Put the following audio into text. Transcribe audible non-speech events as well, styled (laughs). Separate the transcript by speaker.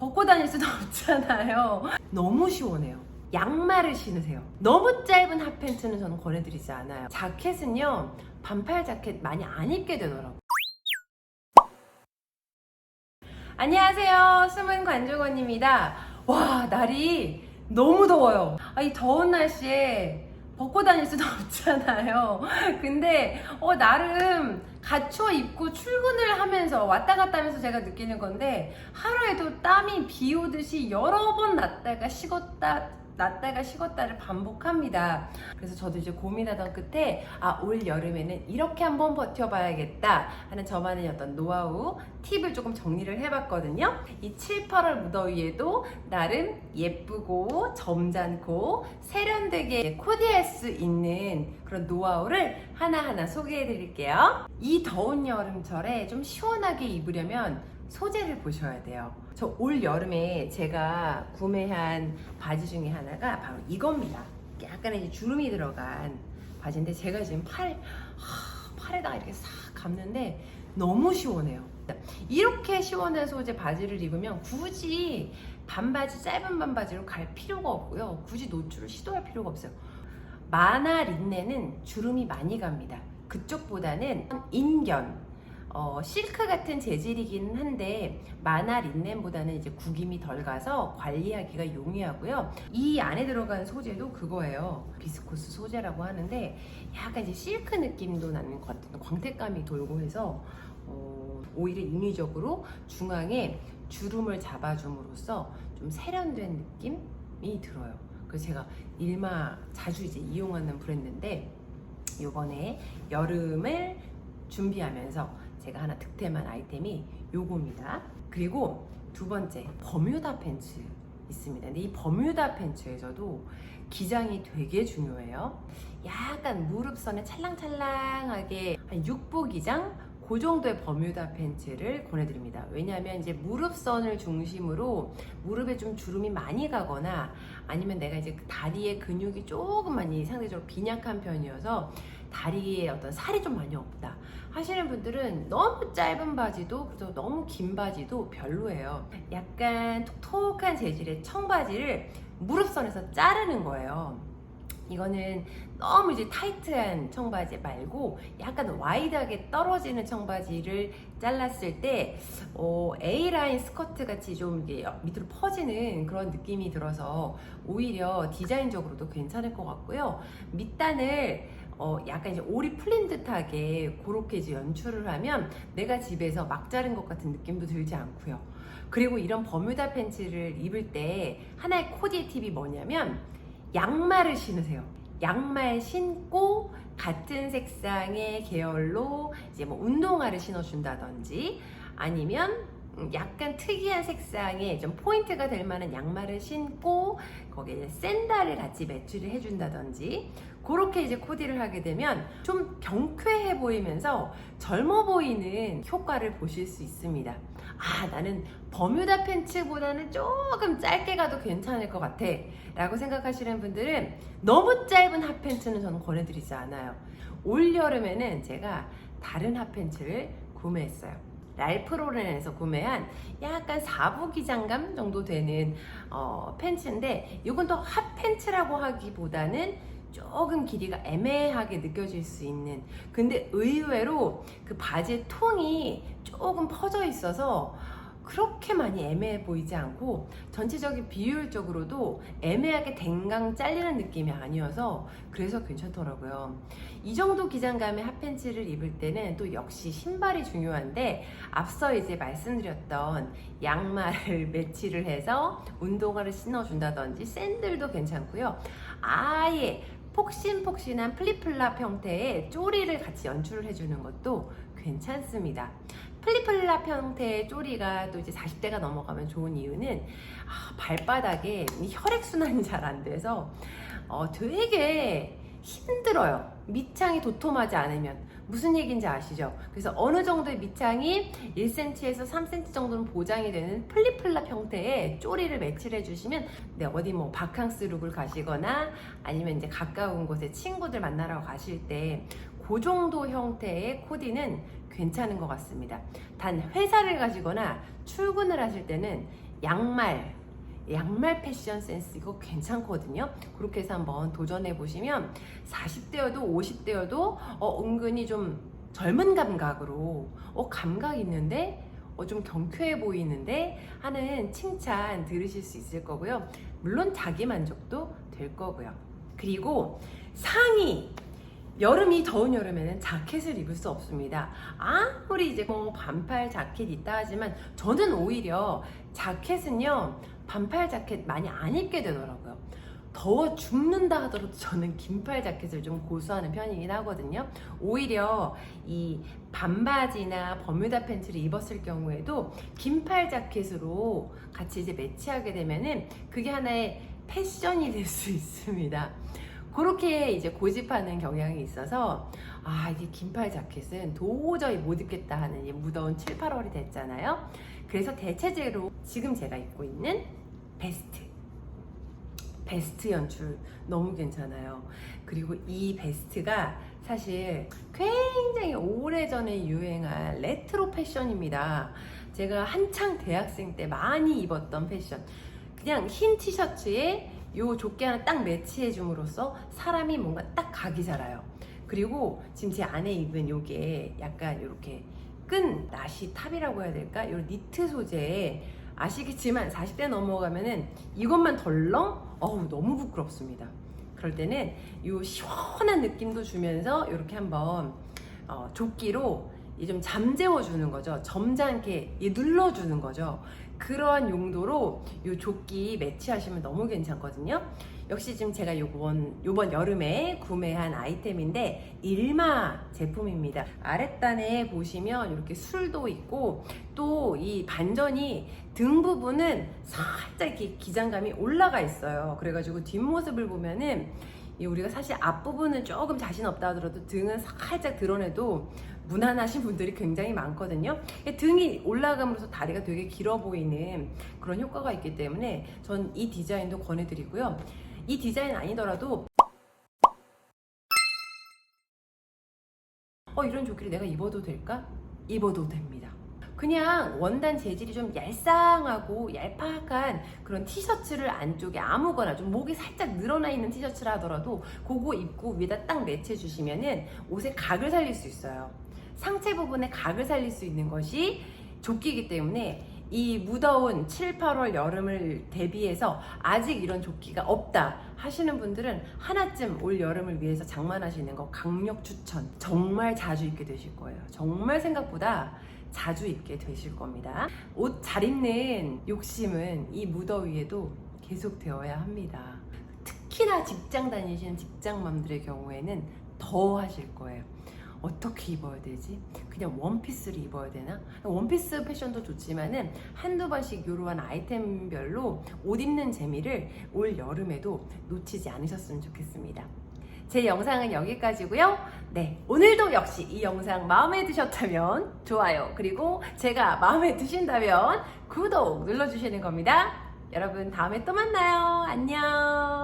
Speaker 1: 벗고 다닐 수도 (laughs) 없잖아요. 너무 시원해요. 양말을 신으세요. 너무 짧은 핫팬츠는 저는 권해드리지 않아요. 자켓은요, 반팔 자켓 많이 안 입게 되더라고요. 안녕하세요. 숨은 관중원입니다. 와, 날이 너무 더워요. 아, 이 더운 날씨에 벗고 다닐 수도 (laughs) 없잖아요. 근데, 어, 나름 갖춰 입고 출근을 하면서 왔다 갔다 하면서 제가 느끼는 건데, 하루에도 땀이 비 오듯이 여러 번 났다가 식었다, 났다가 식었다를 반복합니다. 그래서 저도 이제 고민하던 끝에 아, 올 여름에는 이렇게 한번 버텨봐야겠다 하는 저만의 어떤 노하우, 팁을 조금 정리를 해봤거든요. 이 7, 8월 무더위에도 나름 예쁘고 점잖고 세련되게 코디할 수 있는 그런 노하우를 하나하나 소개해 드릴게요. 이 더운 여름철에 좀 시원하게 입으려면 소재를 보셔야 돼요. 저 올 여름에 제가 구매한 바지 중에 하나가 바로 이겁니다. 약간 이제 주름이 들어간 바지인데 제가 지금 팔, 하, 팔에다가 이렇게 싹 감는데 너무 시원해요. 이렇게 시원한 소재 바지를 입으면 굳이 반바지, 짧은 반바지로 갈 필요가 없고요. 굳이 노출을 시도할 필요가 없어요. 마나 린넨은 주름이 많이 갑니다. 그쪽보다는 인견, 어, 실크 같은 재질이기는 한데 마나 린넨보다는 이제 구김이 덜 가서 관리하기가 용이하고요. 이 안에 들어간 소재도 그거예요. 비스코스 소재라고 하는데 약간 이제 실크 느낌도 나는 것 같은 광택감이 돌고 해서 어, 오히려 인위적으로 중앙에 주름을 잡아줌으로써 좀 세련된 느낌이 들어요. 그래서 제가 일마 자주 이제 이용하는 브랜드인데 요번에 여름을 준비하면서 제가 하나 득템한 아이템이 요겁니다. 그리고 두 번째 버뮤다 팬츠 있습니다. 근데 이 버뮤다 팬츠에서도 기장이 되게 중요해요. 약간 무릎선에 찰랑찰랑하게 한 6보 기장 그 정도의 버뮤다 팬츠를 권해드립니다. 왜냐하면 이제 무릎선을 중심으로 무릎에 좀 주름이 많이 가거나 아니면 내가 이제 그 다리에 근육이 조금 많이 상대적으로 빈약한 편이어서 다리에 어떤 살이 좀 많이 없다 하시는 분들은 너무 짧은 바지도 그래서 너무 긴 바지도 별로예요. 약간 톡톡한 재질의 청바지를 무릎선에서 자르는 거예요. 이거는 너무 이제 타이트한 청바지 말고 약간 와이드하게 떨어지는 청바지를 잘랐을 때 어, A라인 스커트 같이 좀 이게 밑으로 퍼지는 그런 느낌이 들어서 오히려 디자인적으로도 괜찮을 것 같고요. 밑단을 어, 약간 이제 올이 풀린 듯하게 그렇게 이제 연출을 하면 내가 집에서 막 자른 것 같은 느낌도 들지 않고요. 그리고 이런 버뮤다 팬츠를 입을 때 하나의 코디 팁이 뭐냐면 양말을 신으세요. 양말 신고 같은 색상의 계열로 이제 뭐 운동화를 신어준다든지 아니면 음, 약간 특이한 색상의 좀 포인트가 될 만한 양말을 신고 거기에 샌들을 같이 매치를 해준다든지 그렇게 이제 코디를 하게 되면 좀 경쾌해 보이면서 젊어 보이는 효과를 보실 수 있습니다. 아, 나는 버뮤다 팬츠보다는 조금 짧게 가도 괜찮을 것 같아. 라고 생각하시는 분들은 너무 짧은 핫팬츠는 저는 권해드리지 않아요. 올 여름에는 제가 다른 핫팬츠를 구매했어요. 랄프로렌에서 구매한 약간 사부 기장감 정도 되는 어, 팬츠인데 이건 또 핫팬츠라고 하기보다는 조금 길이가 애매하게 느껴질 수 있는. 근데 의외로 그 바지의 통이 조금 퍼져 있어서 그렇게 많이 애매해 보이지 않고 전체적인 비율적으로도 애매하게 댕강 잘리는 느낌이 아니어서 그래서 괜찮더라고요. 이 정도 기장감의 핫팬츠를 입을 때는 또 역시 신발이 중요한데 앞서 이제 말씀드렸던 양말을 (laughs) 매치를 해서 운동화를 신어준다든지 샌들도 괜찮고요. 아예 폭신폭신한 플리플랍 형태의 쪼리를 같이 연출을 해주는 것도 괜찮습니다. 플리플랍 형태의 쪼리가 또 이제 40대가 넘어가면 좋은 이유는 아, 발바닥에 이 혈액순환이 잘 안 돼서 어, 되게 힘들어요. 밑창이 도톰하지 않으면. 무슨 얘기인지 아시죠? 그래서 어느 정도의 밑창이 1cm에서 3cm 정도는 보장이 되는 플리플랍 형태의 쪼리를 매치를 해주시면 네, 어디 뭐 바캉스 룩을 가시거나 아니면 이제 가까운 곳에 친구들 만나러 가실 때 그 정도 형태의 코디는 괜찮은 것 같습니다. 단 회사를 가시거나 출근을 하실 때는 양말 양말 패션 센스 이거 괜찮거든요. 그렇게 해서 한번 도전해 보시면 40대여도 50대여도 어, 은근히 좀 젊은 감각으로 어, 감각 있는데 어, 좀 경쾌해 보이는데 하는 칭찬 들으실 수 있을 거고요. 물론 자기 만족도 될 거고요. 그리고 상의 여름이 더운 여름에는 자켓을 입을 수 없습니다. 아무리 이제 뭐 반팔 자켓 있다 하지만 저는 오히려 자켓은요 반팔 자켓 많이 안 입게 되더라고요. 더워 죽는다 하더라도 저는 긴팔 자켓을 좀 고수하는 편이긴 하거든요. 오히려 이 반바지나 버뮤다 팬츠를 입었을 경우에도 긴팔 자켓으로 같이 이제 매치하게 되면은 그게 하나의 패션이 될 수 있습니다. 그렇게 이제 고집하는 경향이 있어서 아 이게 긴팔 자켓은 도저히 못 입겠다 하는 이 무더운 7, 8월이 됐잖아요. 그래서 대체적으로 지금 제가 입고 있는 베스트 베스트 연출 너무 괜찮아요. 그리고 이 베스트가 사실 굉장히 오래전에 유행한 레트로 패션입니다. 제가 한창 대학생 때 많이 입었던 패션. 그냥 흰 티셔츠에 요 조끼 하나 딱 매치해 줌으로써 사람이 뭔가 딱 각이 살아요. 그리고 지금 제 안에 입은 요게 약간 이렇게 끈 나시 탑이라고 해야 될까? 요 니트 소재에 아시겠지만 40대 넘어가면은 이것만 덜렁 어우 너무 부끄럽습니다. 그럴 때는 요 시원한 느낌도 주면서 이렇게 한번 어, 조끼로 이 좀 잠재워 주는 거죠. 점잖게 이 눌러주는 거죠. 그러한 용도로 이 조끼 매치하시면 너무 괜찮거든요. 역시 지금 제가 요번 요번 여름에 구매한 아이템인데 일마 제품입니다. 아랫단에 보시면 이렇게 술도 있고 또 이 반전이 등 부분은 살짝 이렇게 기장감이 올라가 있어요. 그래가지고 뒷모습을 보면은 이 우리가 사실 앞부분은 조금 자신 없다 하더라도 등은 살짝 드러내도 무난하신 분들이 굉장히 많거든요. 등이 올라감으로써 다리가 되게 길어 보이는 그런 효과가 있기 때문에 전 이 디자인도 권해드리고요. 이 디자인 아니더라도 어 이런 조끼를 내가 입어도 될까? 입어도 됩니다. 그냥 원단 재질이 좀 얄쌍하고 얄팍한 그런 티셔츠를 안쪽에 아무거나 좀 목이 살짝 늘어나 있는 티셔츠라 하더라도 그거 입고 위에다 딱 매치해 주시면은 옷의 각을 살릴 수 있어요. 상체 부분에 각을 살릴 수 있는 것이 조끼이기 때문에 이 무더운 7, 8월 여름을 대비해서 아직 이런 조끼가 없다 하시는 분들은 하나쯤 올 여름을 위해서 장만하시는 거 강력 추천. 정말 자주 입게 되실 거예요. 정말 생각보다 자주 입게 되실 겁니다. 옷 잘 입는 욕심은 이 무더위에도 계속 되어야 합니다. 특히나 직장 다니시는 직장맘들의 경우에는 더 하실 거예요. 어떻게 입어야 되지? 그냥 원피스를 입어야 되나? 원피스 패션도 좋지만은 한두 번씩 이러한 아이템별로 옷 입는 재미를 올 여름에도 놓치지 않으셨으면 좋겠습니다. 제 영상은 여기까지고요. 네, 오늘도 역시 이 영상 마음에 드셨다면 좋아요. 그리고 제가 마음에 드신다면 구독 눌러주시는 겁니다. 여러분 다음에 또 만나요. 안녕.